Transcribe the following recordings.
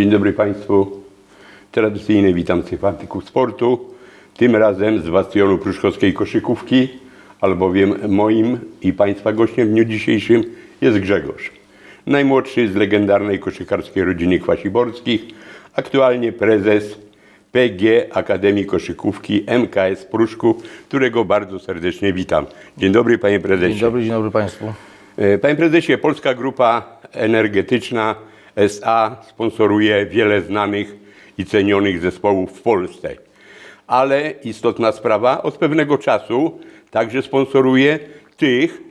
Dzień dobry Państwu. Tradycyjnie witam sympatyków sportu. Tym razem z bastionu pruszkowskiej koszykówki, albowiem moim i Państwa gościem w dniu dzisiejszym jest Grzegorz. Najmłodszy z legendarnej koszykarskiej rodziny Kwasiborskich, aktualnie prezes PG Akademii Koszykówki MKS Pruszków, którego bardzo serdecznie witam. Dzień dobry Panie Prezesie. Dzień dobry, dzień dobry Państwu. E, Panie prezesie, Polska Grupa Energetyczna SA sponsoruje wiele znanych i cenionych zespołów w Polsce. Ale istotna sprawa, od pewnego czasu także sponsoruje tych,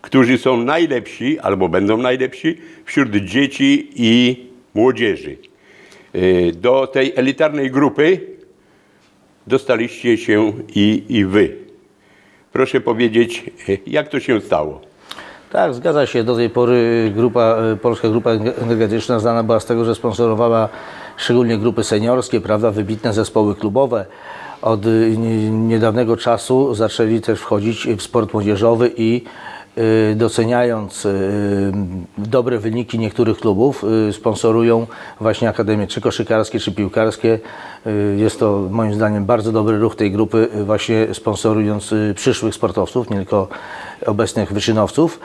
którzy są najlepsi albo będą najlepsi wśród dzieci i młodzieży. E, Do tej elitarnej grupy dostaliście się i, i wy. Proszę powiedzieć, e, jak to się stało? Tak, zgadza się. Do tej pory grupa, e, Polska Grupa Energetyczna znana była z tego, że sponsorowała szczególnie grupy seniorskie, prawda, wybitne zespoły klubowe. Od nie- niedawnego czasu zaczęli też wchodzić w sport młodzieżowy i doceniając e, dobre wyniki niektórych klubów, e, sponsorują właśnie akademie czy koszykarskie, czy piłkarskie. Jest to moim zdaniem bardzo dobry ruch tej grupy, właśnie sponsorując przyszłych sportowców, nie tylko obecnych wyczynowców.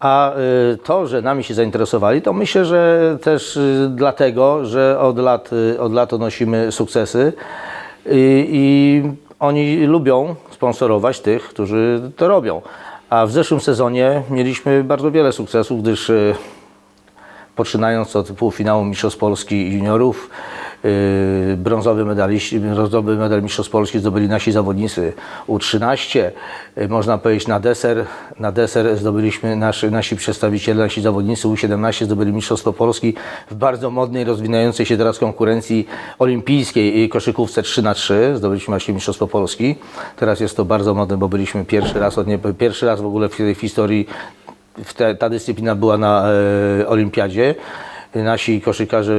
A y, to, że nami się zainteresowali, to myślę, że też y, dlatego, że od lat, y, od lat odnosimy sukcesy i, i oni lubią sponsorować tych, którzy to robią. A w zeszłym sezonie mieliśmy bardzo wiele sukcesów, gdyż y, poczynając od półfinału Mistrzostw Polski juniorów, brązowy, medaliści, brązowy medal Mistrzostw Polski zdobyli nasi zawodnicy U13. Yy, można powiedzieć na deser, na deser zdobyliśmy nasi, nasi przedstawiciele, nasi zawodnicy U17 zdobyli Mistrzostwo Polski w bardzo modnej, rozwijającej się teraz konkurencji olimpijskiej i koszykówce 3 na 3 Zdobyliśmy właśnie Mistrzostwo Polski. Teraz jest to bardzo modne, bo byliśmy pierwszy raz, od nie, pierwszy raz w ogóle w, w historii te, ta dyscyplina była na e, olimpiadzie. Nasi koszykarze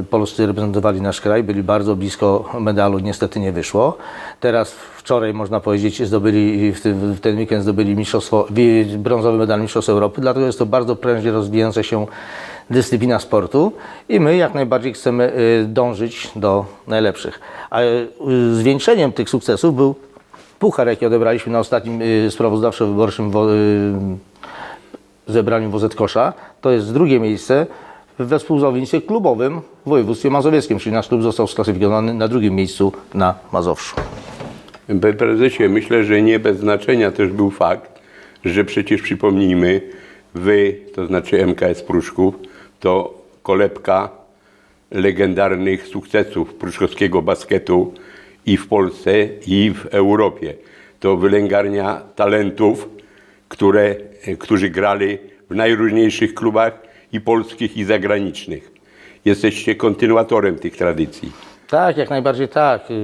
e, polscy reprezentowali nasz kraj, byli bardzo blisko medalu, niestety nie wyszło. Teraz wczoraj można powiedzieć zdobyli, w, ten weekend zdobyli mistrzostwo, brązowy medal Mistrzostw Europy, dlatego jest to bardzo prężnie rozwijająca się dyscyplina sportu i my jak najbardziej chcemy e, dążyć do najlepszych. A e, zwieńczeniem tych sukcesów był puchar, jaki odebraliśmy na ostatnim sprawozdawczo-wyborczym wo- e, zebraniu WZ Kosza. To jest drugie miejsce we współzawodnictwie klubowym w województwie mazowieckim, czyli nasz klub został sklasyfikowany na drugim miejscu na Mazowszu. Panie prezesie, myślę, że nie bez znaczenia też był fakt, że przecież przypomnijmy, wy, to znaczy MKS Pruszków, to kolebka legendarnych sukcesów pruszkowskiego basketu i w Polsce, i w Europie. To wylęgarnia talentów, które, którzy grali w najróżniejszych klubach i polskich, i zagranicznych. Jesteście kontynuatorem tych tradycji. Tak, jak najbardziej tak. Y,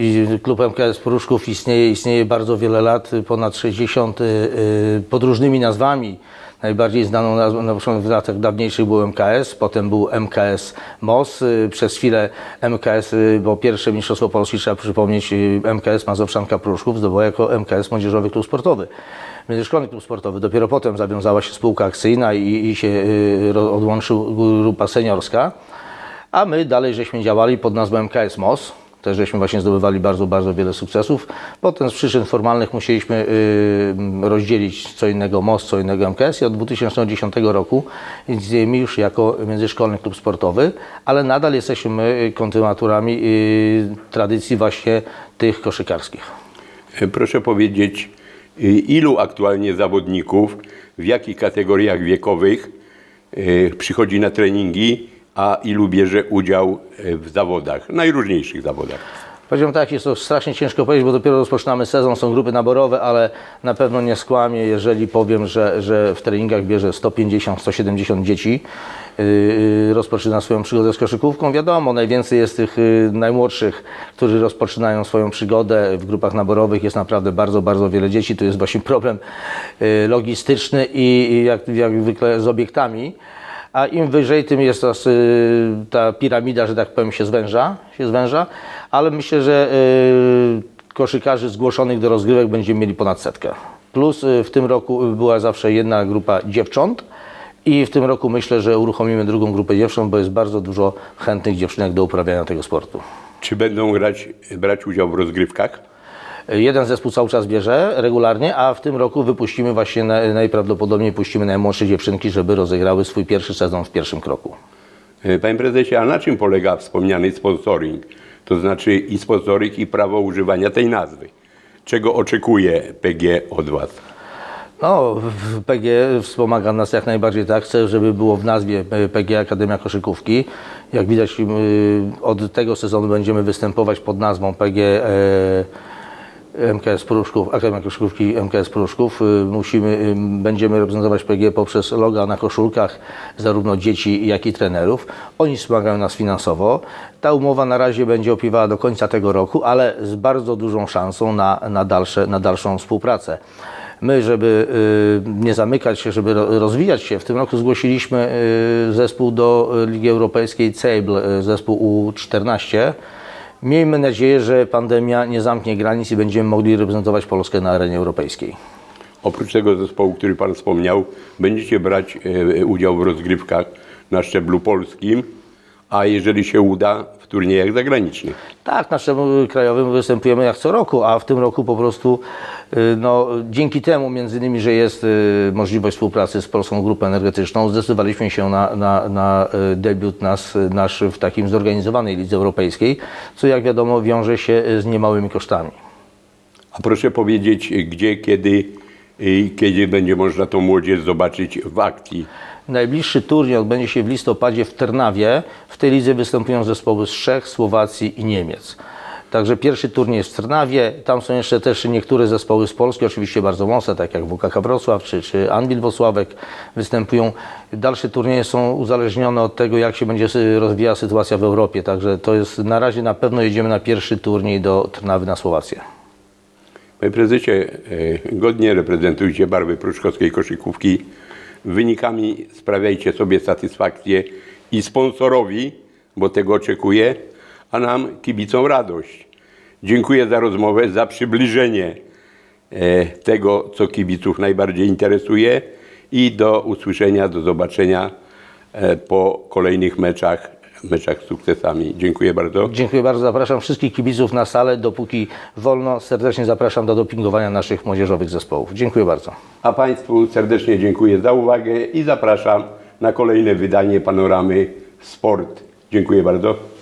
y, y, Klub MKS Pruszków istnieje, istnieje bardzo wiele lat, ponad 60, y, y, pod różnymi nazwami. Najbardziej znaną nazwą na początku w latach dawniejszych był MKS, potem był MKS MOS, przez chwilę MKS, bo pierwsze Mistrzostwo Polski, trzeba przypomnieć, MKS Mazowszanka Pruszków zdobyła jako MKS Młodzieżowy Klub Sportowy. Międzyszkolny Klub Sportowy. Dopiero potem zawiązała się spółka akcyjna i, i się y, odłączył grupa seniorska. A my dalej żeśmy działali pod nazwą MKS MOS. Też żeśmy właśnie zdobywali bardzo, bardzo wiele sukcesów. Potem z przyczyn formalnych musieliśmy y, rozdzielić co innego MOS, co innego MKS i od 2010 roku istniejemy już jako międzyszkolny klub sportowy, ale nadal jesteśmy my kontynuatorami y, tradycji właśnie tych koszykarskich. Proszę powiedzieć, y, ilu aktualnie zawodników, w jakich kategoriach wiekowych y, przychodzi na treningi, a ilu bierze udział y, w zawodach, najróżniejszych zawodach? Powiedziałbym tak, jest to strasznie ciężko powiedzieć, bo dopiero rozpoczynamy sezon, są grupy naborowe, ale na pewno nie skłamię, jeżeli powiem, że, że w treningach bierze 150-170 dzieci. Yy, yy, rozpoczyna swoją przygodę z koszykówką. Wiadomo, najwięcej jest tych yy, najmłodszych, którzy rozpoczynają swoją przygodę w grupach naborowych. Jest naprawdę bardzo, bardzo wiele dzieci. Tu jest właśnie problem logistyczny i i jak, jak zwykle z obiektami. A im wyżej, tym jest y, ta piramida, że tak powiem, się zwęża, się zwęża, ale myślę, że y, koszykarzy zgłoszonych do rozgrywek będziemy mieli ponad setkę. Plus y, w tym roku była zawsze jedna grupa dziewcząt, I w tym roku myślę, że uruchomimy drugą grupę dziewcząt, bo jest bardzo dużo chętnych dziewczynek do uprawiania tego sportu. Czy będą grać, brać udział w rozgrywkach? Jeden zespół cały czas bierze regularnie, a w tym roku wypuścimy właśnie, na- najprawdopodobniej puścimy najmłodsze dziewczynki, żeby rozegrały swój pierwszy sezon w pierwszym kroku. E, Panie prezesie, a na czym polega wspomniany sponsoring? To znaczy i sponsoring, i prawo używania tej nazwy. Czego oczekuje PG od Was? No, PG wspomaga nas jak najbardziej tak. Chcę, żeby było w nazwie e, PG Akademia Koszykówki. Jak widać, y, od tego sezonu będziemy występować pod nazwą PG e, MKS Pruszków, Akademia Koszykówki MKS Pruszków. Y, Musimy, będziemy reprezentować PG poprzez loga na koszulkach zarówno dzieci, jak i trenerów. Oni wspomagają nas finansowo. Ta umowa na razie będzie opiewała do końca tego roku, ale z bardzo dużą szansą na, na, dalsze, na dalszą współpracę. My, żeby y, nie zamykać się, żeby ro- rozwijać się, w tym roku zgłosiliśmy y, zespół do Ligi Europejskiej CEBL, y, zespół U14. Miejmy nadzieję, że pandemia nie zamknie granic i będziemy mogli reprezentować Polskę na arenie europejskiej. Oprócz tego zespołu, który Pan wspomniał, będziecie brać e, udział w rozgrywkach na szczeblu polskim, a jeżeli się uda, w turniejach zagranicznych. Tak, na szczeblu krajowym występujemy jak co roku, a w tym roku po prostu y, no, dzięki temu między innymi, że jest y, możliwość współpracy z Polską Grupą Energetyczną, zdecydowaliśmy się na, na, na y, debiut nas, nasz w takim zorganizowanej lidze europejskiej, co jak wiadomo wiąże się z niemałymi kosztami. A proszę powiedzieć, gdzie, kiedy, i kiedy będzie można tą młodzież zobaczyć w akcji? Najbliższy turniej odbędzie się w listopadzie w Ternawie. W tej lidze występują zespoły z Czech, Słowacji i Niemiec. Także pierwszy turniej jest w Trnawie. Tam są jeszcze też niektóre zespoły z Polski, oczywiście bardzo mocne, tak jak WKK Wrocław czy, czy Anwil Włocławek występują. Dalsze turnieje są uzależnione od tego, jak się będzie sy- rozwijała sytuacja w Europie. Także to jest na razie na pewno jedziemy na pierwszy turniej do Trnawy na Słowację. Panie prezesie, e, godnie reprezentujcie barwy pruszkowskiej koszykówki. Wynikami sprawiajcie sobie satysfakcję i sponsorowi, bo tego oczekuję, a nam kibicom radość. Dziękuję za rozmowę, za przybliżenie e, tego, co kibiców najbardziej interesuje i do usłyszenia, do zobaczenia e, po kolejnych meczach, meczach z sukcesami. Dziękuję bardzo. Dziękuję bardzo. Zapraszam wszystkich kibiców na salę, dopóki wolno. Serdecznie zapraszam do dopingowania naszych młodzieżowych zespołów. Dziękuję bardzo. A Państwu serdecznie dziękuję za uwagę i zapraszam na kolejne wydanie panoramy Sport. Dziękuję bardzo.